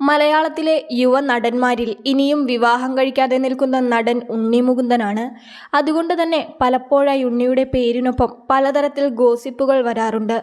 മലയാളത്തിലെ യുവ നടന്മാരിൽ ഇനിയും വിവാഹം കഴിക്കാതെ നിൽക്കുന്ന നടൻ ഉണ്ണി മുകുന്ദനാണ് അതുകൊണ്ട് തന്നെ പലപ്പോഴായി ഉണ്ണിയുടെ പേരിനൊപ്പം പലതരത്തിൽ ഗോസിപ്പുകൾ വരാറുണ്ട്.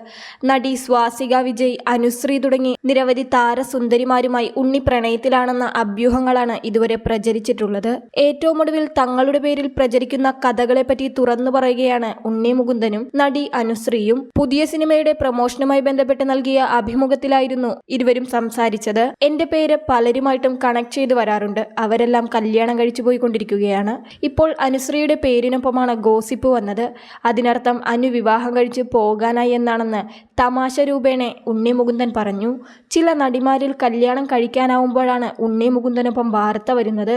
നടി സ്വാസിക വിജയ് അനുശ്രീ തുടങ്ങി നിരവധി താരസുന്ദരിമാരുമായി ഉണ്ണി പ്രണയത്തിലാണെന്ന അഭ്യൂഹങ്ങളാണ് ഇതുവരെ പ്രചരിച്ചിട്ടുള്ളത്. ഏറ്റവും ഒടുവിൽ തങ്ങളുടെ പേരിൽ പ്രചരിക്കുന്ന കഥകളെപ്പറ്റി തുറന്നു പറയുകയാണ് ഉണ്ണി മുകുന്ദനും നടി അനുശ്രീയും. പുതിയ സിനിമയുടെ പ്രമോഷനുമായി ബന്ധപ്പെട്ട് നൽകിയ അഭിമുഖത്തിലായിരുന്നു ഇരുവരും സംസാരിച്ചത്. എന്റെ പേര് പലരുമായിട്ടും കണക്ട് ചെയ്ത് വരാറുണ്ട്. അവരെല്ലാം കല്യാണം കഴിച്ചു പോയിക്കൊണ്ടിരിക്കുകയാണ്. ഇപ്പോൾ അനുശ്രീയുടെ പേരിനൊപ്പമാണ് ഗോസിപ്പ് വന്നത്. അതിനർത്ഥം അനു വിവാഹം കഴിച്ച് പോകാനായി എന്നാണെന്ന് തമാശ രൂപേണെ ഉണ്ണി മുകുന്ദൻ പറഞ്ഞു. ചില നടിമാരിൽ കല്യാണം കഴിക്കാനാവുമ്പോഴാണ് ഉണ്ണി മുകുന്ദനൊപ്പം വാർത്ത വരുന്നത്.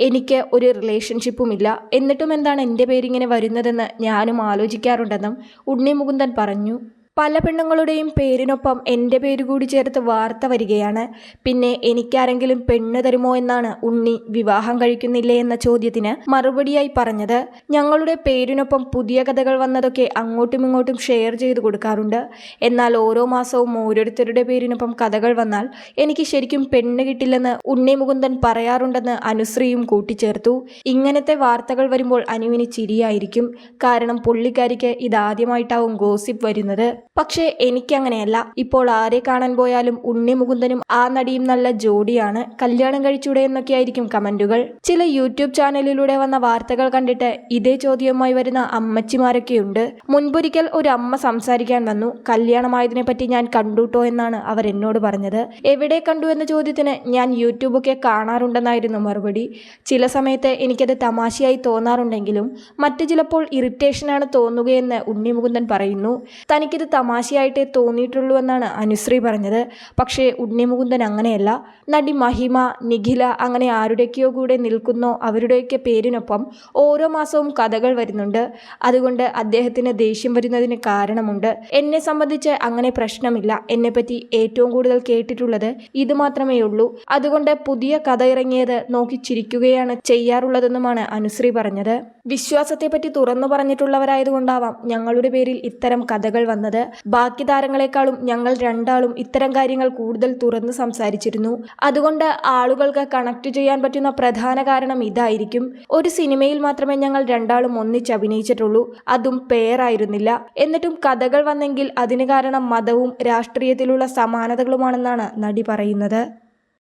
എനിക്ക് ഒരു റിലേഷൻഷിപ്പും ഇല്ല എന്നിട്ടും എന്താണ് എന്റെ പേരിങ്ങനെ വരുന്നതെന്ന് ഞാനും ആലോചിക്കാറുണ്ടെന്നും ഉണ്ണി മുകുന്ദൻ പറഞ്ഞു. പല പെണ്ണുങ്ങളുടെയും പേരിനൊപ്പം എന്റെ പേര് കൂടി ചേർത്ത് വാർത്ത വരികയാണ്. പിന്നെ എനിക്കാരെങ്കിലും പെണ്ണ് തരുമോ എന്നാണ് ഉണ്ണി വിവാഹം കഴിക്കുന്നില്ലേ എന്ന ചോദ്യത്തിന് മറുപടിയായി പറഞ്ഞത് ഞങ്ങളുടെ പേരിനൊപ്പം പുതിയ കഥകൾ വന്നതൊക്കെ അങ്ങോട്ടും ഇങ്ങോട്ടും ഷെയർ ചെയ്ത് കൊടുക്കാറുണ്ട്. എന്നാൽ ഓരോ മാസവും ഓരോരുത്തരുടെ പേരിനൊപ്പം കഥകൾ വന്നാൽ എനിക്ക് ശരിക്കും പെണ്ണ് കിട്ടില്ലെന്ന് ഉണ്ണി മുകുന്ദൻ പറയാറുണ്ടെന്ന് അനുശ്രീയും കൂട്ടിച്ചേർത്തു. ഇങ്ങനത്തെ വാർത്തകൾ വരുമ്പോൾ അനുവിന് ചിരിയായിരിക്കും. കാരണം പുള്ളിക്കാരിക്ക് ഇതാദ്യമായിട്ടാവും ഗോസിപ്പ് വരുന്നത്. പക്ഷേ എനിക്കങ്ങനെയല്ല. ഇപ്പോൾ ആരെ കാണാൻ പോയാലും ഉണ്ണി മുകുന്ദനും ആ നടിയും നല്ല ജോഡിയാണ്. കല്യാണം കഴിച്ചൂടെ എന്നൊക്കെയായിരിക്കും കമന്റുകൾ. ചില യൂട്യൂബ് ചാനലിലൂടെ വന്ന വാർത്തകൾ കണ്ടിട്ട് ഇതേ ചോദ്യവുമായി വരുന്ന അമ്മച്ചിമാരൊക്കെയുണ്ട്. മുൻപൊരിക്കൽ ഒരു അമ്മ സംസാരിക്കാൻ വന്നു. കല്യാണമായതിനെ പറ്റി ഞാൻ കണ്ടുട്ടോ എന്നാണ് അവർ എന്നോട് പറഞ്ഞത്. എവിടെ കണ്ടു എന്ന ചോദ്യത്തിന് ഞാൻ യൂട്യൂബൊക്കെ കാണാറുണ്ടെന്നായിരുന്നു മറുപടി. ചില സമയത്ത് എനിക്കത് തമാശയായി തോന്നാറുണ്ടെങ്കിലും മറ്റു ചിലപ്പോൾ ഇറിറ്റേഷനാണ് തോന്നുകയെന്ന് ഉണ്ണിമുകുന്ദൻ പറയുന്നു. തനിക്കിത് തമാശയായിട്ടേ തോന്നിയിട്ടുള്ളൂ എന്നാണ് അനുശ്രീ പറഞ്ഞത്. പക്ഷേ ഉണ്ണിമുകുന്ദൻ അങ്ങനെയല്ല. നടി മഹിമ നിഖില അങ്ങനെ ആരുടെയൊക്കെയോ കൂടെ നിൽക്കുന്നോ അവരുടെയൊക്കെ പേരിനൊപ്പം ഓരോ മാസവും കഥകൾ വരുന്നുണ്ട്. അതുകൊണ്ട് അദ്ദേഹത്തിന് ദേഷ്യം വരുന്നതിന് കാരണമുണ്ട്. എന്നെ സംബന്ധിച്ച് അങ്ങനെ പ്രശ്നമില്ല. എന്നെപ്പറ്റി ഏറ്റവും കൂടുതൽ കേട്ടിട്ടുള്ളത് ഇത് മാത്രമേ ഉള്ളൂ. അതുകൊണ്ട് പുതിയ കഥ ഇറങ്ങിയത് നോക്കി ചിരിക്കുകയാണ് ചെയ്യാറുള്ളതെന്നുമാണ് അനുശ്രീ പറഞ്ഞത്. വിശ്വാസത്തെപ്പറ്റി തുറന്നു പറഞ്ഞിട്ടുള്ളവരായതുകൊണ്ടാവാം ഞങ്ങളുടെ പേരിൽ ഇത്തരം കഥകൾ വന്നത്. ബാക്കി താരങ്ങളെക്കാളും ഞങ്ങൾ രണ്ടാളും ഇത്തരം കാര്യങ്ങൾ കൂടുതൽ തുറന്ന് സംസാരിച്ചിരുന്നു. അതുകൊണ്ട് ആളുകൾക്ക് കണക്ട് ചെയ്യാൻ പറ്റുന്ന പ്രധാന കാരണം ഇതായിരിക്കും. ഒരു സിനിമയിൽ മാത്രമേ ഞങ്ങൾ രണ്ടാളും ഒന്നിച്ച് അഭിനയിച്ചിട്ടുള്ളൂ. അതും പേറായിരുന്നില്ല എന്നിട്ടും കഥകൾ വന്നെങ്കിൽ അതിന് കാരണം മതവും രാഷ്ട്രീയത്തിലുള്ള സമാനതകളുമാണെന്നാണ് നടി പറയുന്നത്.